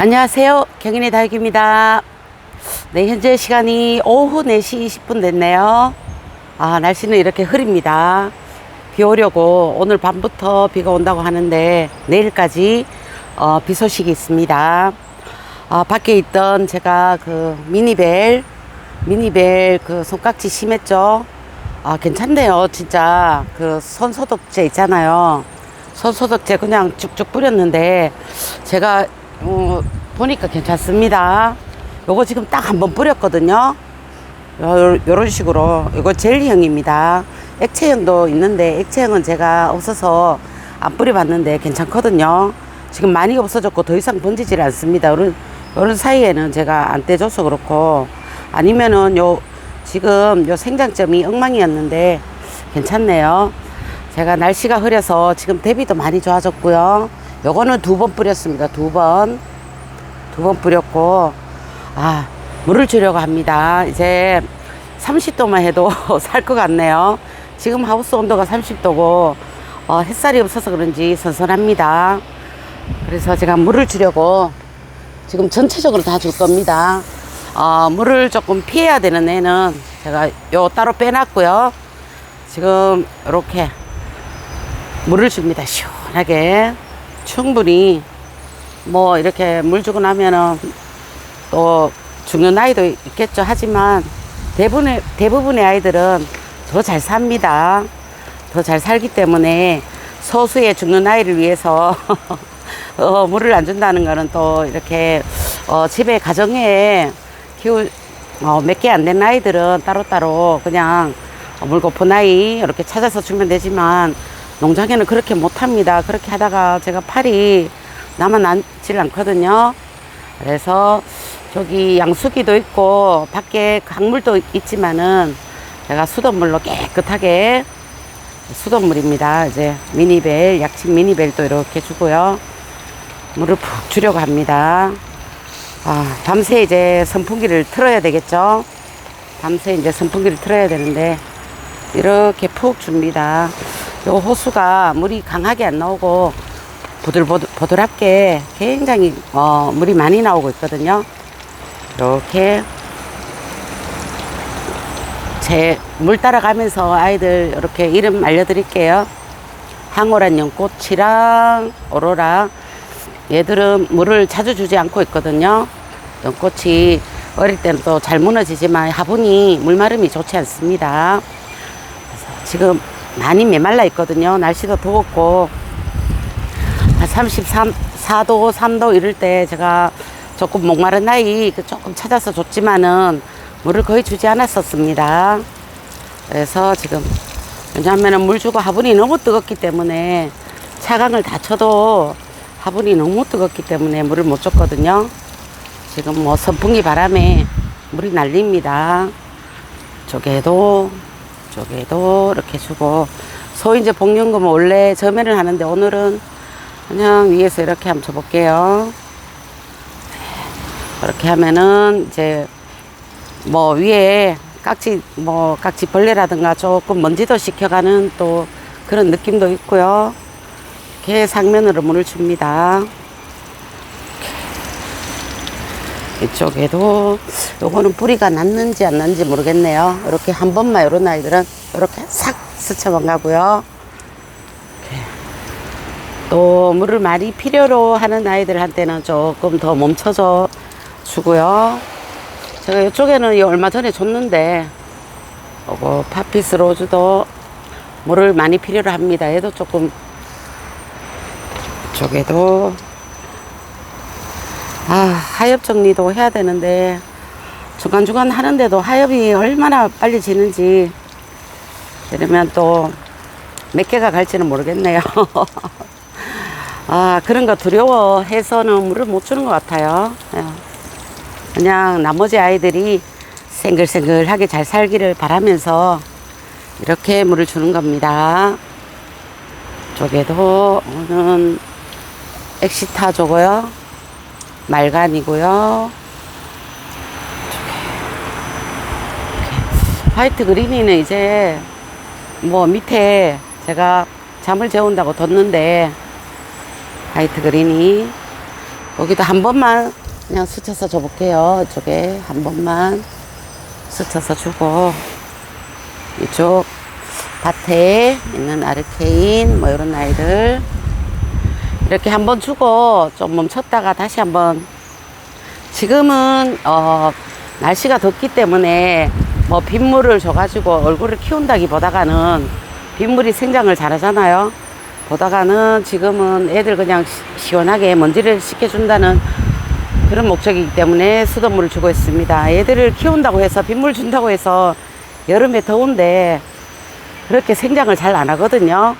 안녕하세요. 경인의 다육입니다. 네, 현재 시간이 오후 4시 20분 됐네요. 아, 날씨는 이렇게 흐립니다. 비 오려고 오늘 밤부터 비가 온다고 하는데 내일까지 어, 비 소식이 있습니다. 아, 밖에 있던 제가 그 미니벨, 미니벨 그 손깍지 심했죠? 아, 괜찮네요. 진짜 그 손소독제 있잖아요. 손소독제 그냥 쭉쭉 뿌렸는데 제가 어, 보니까 괜찮습니다. 요거 지금 딱 한 번 뿌렸거든요. 요, 요런 식으로. 이거 젤리형입니다. 액체형도 있는데 액체형은 제가 없어서 안 뿌려봤는데 괜찮거든요. 지금 많이 없어졌고 더 이상 번지질 않습니다. 요런, 요런 사이에는 제가 안 떼줘서 그렇고 아니면은 요 지금 요 생장점이 엉망이었는데 괜찮네요. 제가 날씨가 흐려서 지금 대비도 많이 좋아졌고요. 요거는 두 번 뿌렸습니다. 두 번. 두 번 뿌렸고, 아, 물을 주려고 합니다. 이제 30도만 해도 살 것 같네요. 지금 하우스 온도가 30도고, 어, 햇살이 없어서 그런지 선선합니다. 그래서 제가 물을 주려고 지금 전체적으로 다 줄 겁니다. 어, 물을 조금 피해야 되는 애는 제가 요 따로 빼놨고요. 지금 이렇게 물을 줍니다. 시원하게. 충분히 뭐 이렇게 물 주고 나면은 또 죽는 아이도 있겠죠. 하지만 대부분의, 대부분의 아이들은 더 잘 삽니다. 더 잘 살기 때문에 소수의 죽는 아이를 위해서 어, 물을 안 준다는 거는 또 이렇게 어, 집에 가정에 키울 어, 몇 개 안 된 아이들은 따로따로 그냥 물 고픈 아이 이렇게 찾아서 주면 되지만 농장에는 그렇게 못합니다. 그렇게 하다가 제가 팔이 남아남질 않거든요. 그래서 저기 양수기도 있고 밖에 강물도 있지만은 제가 수돗물로 깨끗하게 수돗물입니다. 이제 미니벨, 약식 미니벨도 이렇게 주고요. 물을 푹 주려고 합니다. 아, 밤새 이제 선풍기를 틀어야 되겠죠? 밤새 이제 선풍기를 틀어야 되는데 이렇게 푹 줍니다. 요 호수가 물이 강하게 안 나오고 보들보들 하게 굉장히 어, 물이 많이 나오고 있거든요. 이렇게 제 물 따라가면서 아이들 이렇게 이름 알려드릴게요. 항오란 연꽃이랑 오로라 얘들은 물을 자주 주지 않고 있거든요. 연꽃이 어릴 때는 또 잘 무너지지만 화분이 물마름이 좋지 않습니다. 그래서 지금 많이 메말라 있거든요. 날씨도 더웠고 한 33, 4도, 3도 이럴 때 제가 조금 목마른 나이 그 조금 찾아서 줬지만은 물을 거의 주지 않았었습니다. 그래서 지금 왜냐하면은 물 주고 화분이 너무 뜨겁기 때문에 차강을 다 쳐도 화분이 너무 뜨겁기 때문에 물을 못 줬거든요. 지금 뭐 선풍기 바람에 물이 날립니다. 저게도 저게도 이렇게 주고 소위 이제 복륜금은 원래 점연을 하는데 오늘은 그냥 위에서 이렇게 한번 줘볼게요. 이렇게 하면은 이제 뭐 위에 깍지 뭐 깍지 벌레라든가 조금 먼지도 식혀가는 또 그런 느낌도 있고요. 이렇게 상면으로 물을 줍니다. 이쪽에도 요거는 뿌리가 났는지 안 났는지 모르겠네요. 이렇게 한 번만 요런 아이들은 이렇게 싹 스쳐만 가고요. 또 물을 많이 필요로 하는 아이들한테는 조금 더 멈춰줘 주고요. 제가 이쪽에는 이 얼마 전에 줬는데 요거 파피스 로즈도 물을 많이 필요로 합니다. 얘도 조금 이쪽에도 아, 하엽 정리도 해야 되는데 중간중간 하는데도 하엽이 얼마나 빨리 지는지 이러면 또 몇 개가 갈지는 모르겠네요. 아, 그런 거 두려워해서는 물을 못 주는 것 같아요. 예. 그냥 나머지 아이들이 생글생글하게 잘 살기를 바라면서 이렇게 물을 주는 겁니다. 저게도 오는 엑시타 저거요. 말간이고요. 화이트 그린이는 이제 뭐 밑에 제가 잠을 재운다고 뒀는데 화이트 그린이 여기도 한 번만 그냥 스쳐서 줘볼게요. 이쪽에 한 번만 스쳐서 주고 이쪽 밭에 있는 아르케인 뭐 이런 아이들 이렇게 한번 주고 좀 멈췄다가 다시 한번 지금은 어 날씨가 덥기 때문에 뭐 빗물을 줘가지고 얼굴을 키운다기보다가는 빗물이 생장을 잘하잖아요. 보다가는 지금은 애들 그냥 시- 시원하게 먼지를 씻겨준다는 그런 목적이기 때문에 수돗물을 주고 있습니다. 애들을 키운다고 해서 빗물 준다고 해서 여름에 더운데 그렇게 생장을 잘 안 하거든요.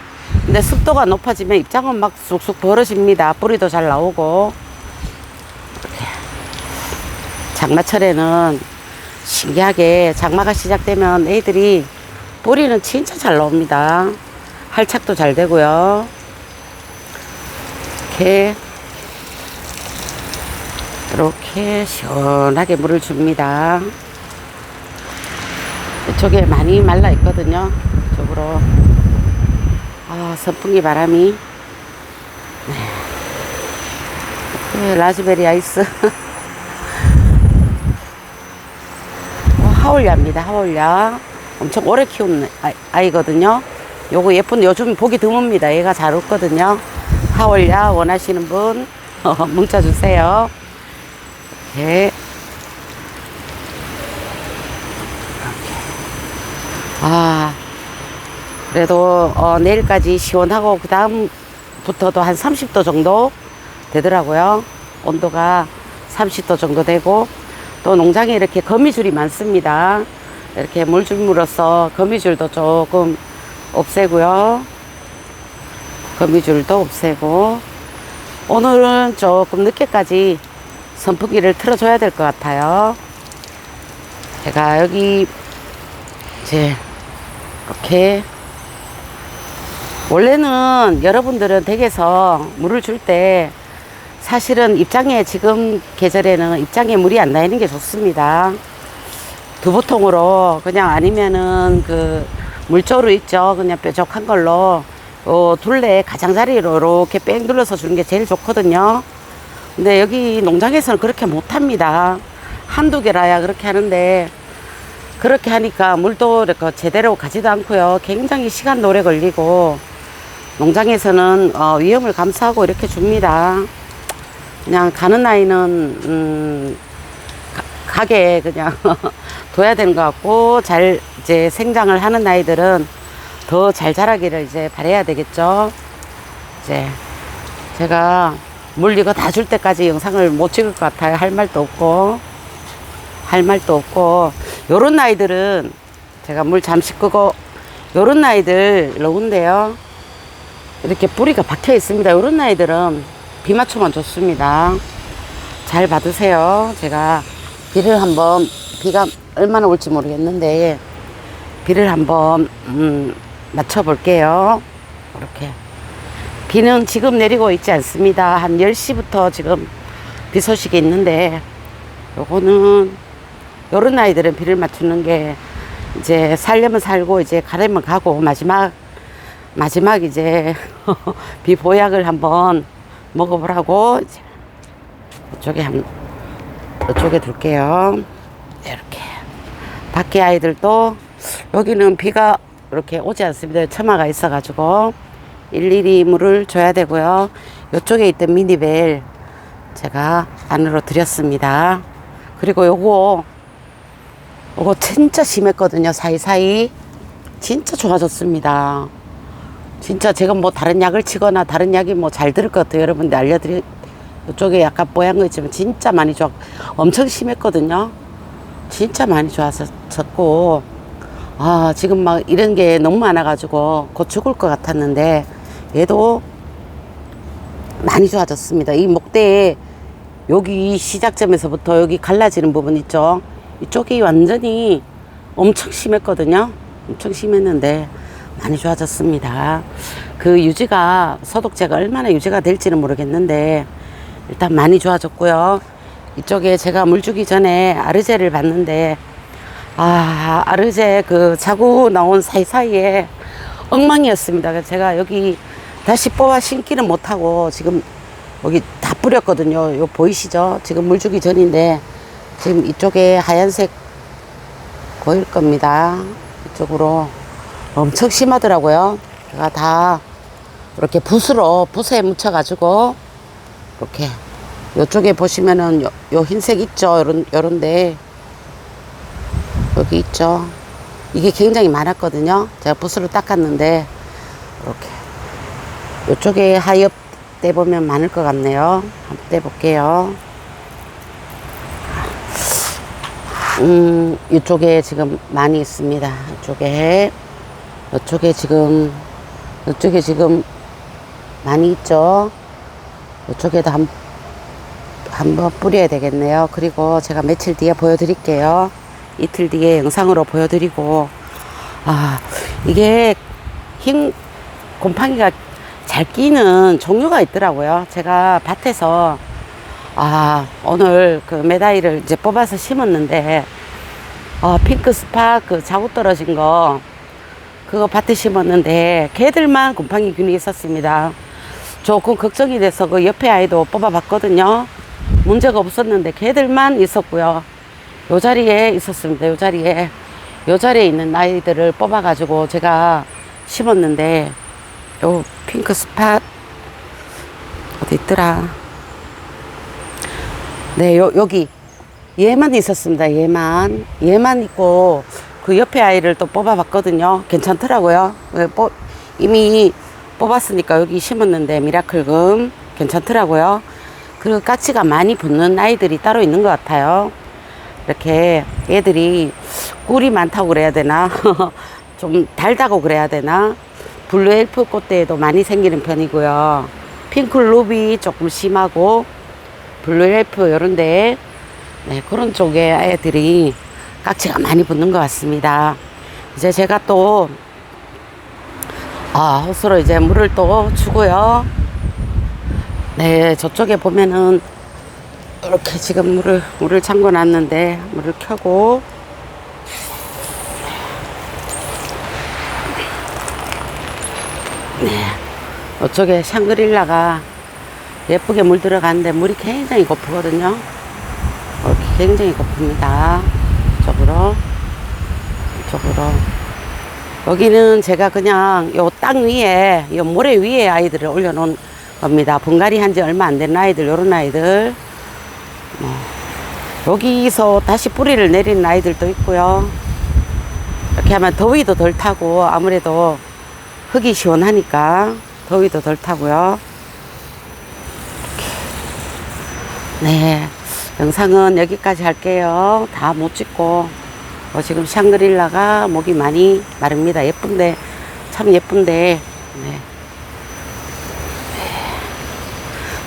근데 습도가 높아지면 입장은 막 쑥쑥 벌어집니다. 뿌리도 잘 나오고. 장마철에는 신기하게 장마가 시작되면 애들이 뿌리는 진짜 잘 나옵니다. 활착도 잘 되고요. 이렇게 이렇게 시원하게 물을 줍니다. 이쪽에 많이 말라 있거든요. 이쪽으로. 아, 선풍기 바람이. 네. 네, 라즈베리 아이스. 어, 하울야입니다. 하울야. 엄청 오래 키운 아이- 아이거든요. 요거 예쁜 요즘 보기 드뭅니다. 얘가 잘 웃거든요. 하울야 원하시는 분 어, 문자 주세요. 이렇게. 아, 그래도 어, 내일까지 시원하고 그 다음부터도 한 30도 정도 되더라고요. 온도가 30도 정도 되고 또 농장에 이렇게 거미줄이 많습니다. 이렇게 물 줌으로써 거미줄도 조금 없애고요. 거미줄도 없애고 오늘은 조금 늦게까지 선풍기를 틀어줘야 될 것 같아요. 제가 여기 이제 이렇게 원래는 여러분들은 댁에서 물을 줄 때 사실은 입장에 지금 계절에는 입장에 물이 안 나이는 게 좋습니다. 두부통으로 그냥 아니면은 그 물조루 있죠. 그냥 뾰족한 걸로 어, 둘레 가장자리로 이렇게 뺑 눌러서 주는 게 제일 좋거든요. 근데 여기 농장에서는 그렇게 못 합니다. 한두 개라야 그렇게 하는데 그렇게 하니까 물도 제대로 가지도 않고요. 굉장히 시간 오래 걸리고 농장에서는 어, 위험을 감수하고 이렇게 줍니다. 그냥 가는 아이는 음, 가, 가게 그냥 둬야 되는 것 같고 잘 이제 생장을 하는 아이들은 더 잘 자라기를 이제 바래야 되겠죠. 이제 제가 물 이거 다 줄 때까지 영상을 못 찍을 것 같아요. 할 말도 없고 할 말도 없고 요런 아이들은 제가 물 잠시 끄고 요런 아이들 넣은데요. 이렇게 뿌리가 박혀 있습니다. 요런 아이들은 비 맞추면 좋습니다. 잘 받으세요. 제가 비를 한번 비가 얼마나 올지 모르겠는데 비를 한번 음, 맞춰 볼게요. 이렇게 비는 지금 내리고 있지 않습니다. 한 10시부터 지금 비 소식이 있는데 요거는 요런 아이들은 비를 맞추는 게 이제 살려면 살고 이제 가려면 가고 마지막 마지막 이제 비 보약을 한번 먹어보라고 이쪽에 한 이쪽에 둘게요. 이렇게 밖에 아이들도 여기는 비가 이렇게 오지 않습니다. 처마가 있어가지고 일일이 물을 줘야 되고요. 이쪽에 있던 미니벨 제가 안으로 드렸습니다. 그리고 요거 요거 진짜 심했거든요. 사이사이 진짜 좋아졌습니다. 진짜 제가 뭐 다른 약을 치거나 다른 약이 뭐 잘 들을 것 같아요. 여러분들 알려드릴 이쪽에 약간 뽀얀 거 있지만 진짜 많이 좋아 엄청 심했거든요. 진짜 많이 좋아졌고 아 지금 막 이런 게 너무 많아가지고 곧 죽을 것 같았는데 얘도 많이 좋아졌습니다. 이 목대에 여기 이 시작점에서부터 여기 갈라지는 부분 있죠. 이쪽이 완전히 엄청 심했거든요. 엄청 심했는데 많이 좋아졌습니다. 그 유지가 소독제가 얼마나 유지가 될지는 모르겠는데 일단 많이 좋아졌고요. 이쪽에 제가 물 주기 전에 아르제를 봤는데 아 아르제 그 자구 나온 사이사이에 엉망이었습니다. 제가 여기 다시 뽑아 심기는 못하고 지금 여기 다 뿌렸거든요. 요 보이시죠? 지금 물 주기 전인데 지금 이쪽에 하얀색 보일 겁니다. 이쪽으로 엄청 심하더라고요. 제가 다 이렇게 붓으로 붓에 묻혀가지고 이렇게 요쪽에 보시면은 요, 요 흰색 있죠? 요런 요런데 여기 있죠? 이게 굉장히 많았거든요. 제가 붓으로 닦았는데 이렇게 요쪽에 하엽 떼보면 많을 것 같네요. 한번 떼볼게요. 음, 이쪽에 지금 많이 있습니다. 이쪽에. 이쪽에 지금, 이쪽에 지금 많이 있죠. 이쪽에도 한, 한번 뿌려야 되겠네요. 그리고 제가 며칠 뒤에 보여드릴게요. 이틀 뒤에 영상으로 보여드리고, 아, 이게 흰 곰팡이가 잘 끼는 종류가 있더라고요. 제가 밭에서 아, 오늘 그 메다이를 이제 뽑아서 심었는데, 어, 핑크 스파 그 자국 떨어진 거, 그거 밭에 심었는데, 걔들만 곰팡이 균이 있었습니다. 조금 걱정이 돼서 그 옆에 아이도 뽑아봤거든요. 문제가 없었는데, 걔들만 있었고요. 요 자리에 있었습니다. 요 자리에. 요 자리에 있는 아이들을 뽑아가지고 제가 심었는데, 요 핑크 스팟, 어디 있더라. 네, 요, 여기. 얘만 있었습니다. 얘만. 얘만 있고, 그 옆에 아이를 또 뽑아봤거든요. 괜찮더라고요. 네, 뽑- 이미 뽑았으니까 여기 심었는데, 미라클금. 괜찮더라고요. 그리고 까치가 많이 붙는 아이들이 따로 있는 것 같아요. 이렇게 얘들이 꿀이 많다고 그래야 되나? 좀 달다고 그래야 되나? 블루 엘프 꽃대에도 많이 생기는 편이고요. 핑크 루비 조금 심하고, 블루 엘프 요런데 네, 그런 쪽에 애들이 깍지가 많이 붙는 것 같습니다. 이제 제가 또 아, 호수로 이제 물을 또 주고요. 네, 저쪽에 보면은 이렇게 지금 물을 물을 잠궈 놨는데 물을 켜고 네, 이쪽에 샹그릴라가 예쁘게 물 들어가는데 물이 굉장히 고프거든요. 이렇게 굉장히 고픕니다. 이쪽으로, 이쪽으로. 여기는 제가 그냥 요 땅 위에, 요 모래 위에 아이들을 올려놓은 겁니다. 분갈이 한 지 얼마 안 된 아이들, 요런 아이들. 뭐, 여기서 다시 뿌리를 내리는 아이들도 있고요. 이렇게 하면 더위도 덜 타고 아무래도 흙이 시원하니까 더위도 덜 타고요. 네. 영상은 여기까지 할게요. 다 못 찍고. 어, 지금 샹그릴라가 목이 많이 마릅니다. 예쁜데, 참 예쁜데, 네.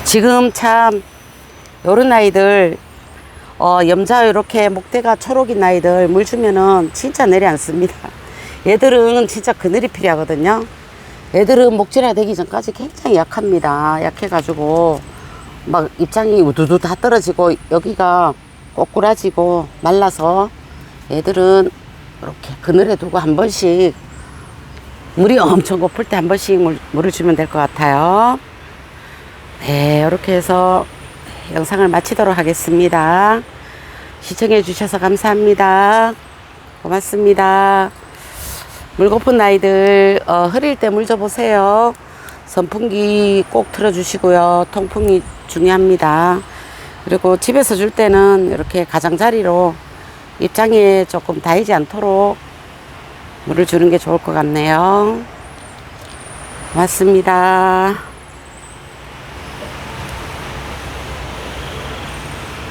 지금 참, 요런 아이들, 어, 염자 이렇게 목대가 초록인 아이들 물 주면은 진짜 내려앉습니다. 얘들은 진짜 그늘이 필요하거든요. 얘들은 목질화 되기 전까지 굉장히 약합니다. 약해가지고, 막 입장이 우두두 다 떨어지고 여기가 꼬꾸라지고 말라서 애들은 이렇게 그늘에 두고 한 번씩 물이 엄청 고플 때 한 번씩 물, 물을 주면 될 것 같아요. 네, 이렇게 해서 영상을 마치도록 하겠습니다. 시청해 주셔서 감사합니다. 고맙습니다. 물 고픈 아이들 어, 흐릴 때 물 줘보세요. 선풍기 꼭 틀어주시고요. 통풍이 중요합니다. 그리고 집에서 줄 때는 이렇게 가장자리로 입장에 조금 닿이지 않도록 물을 주는 게 좋을 것 같네요. 고맙습니다.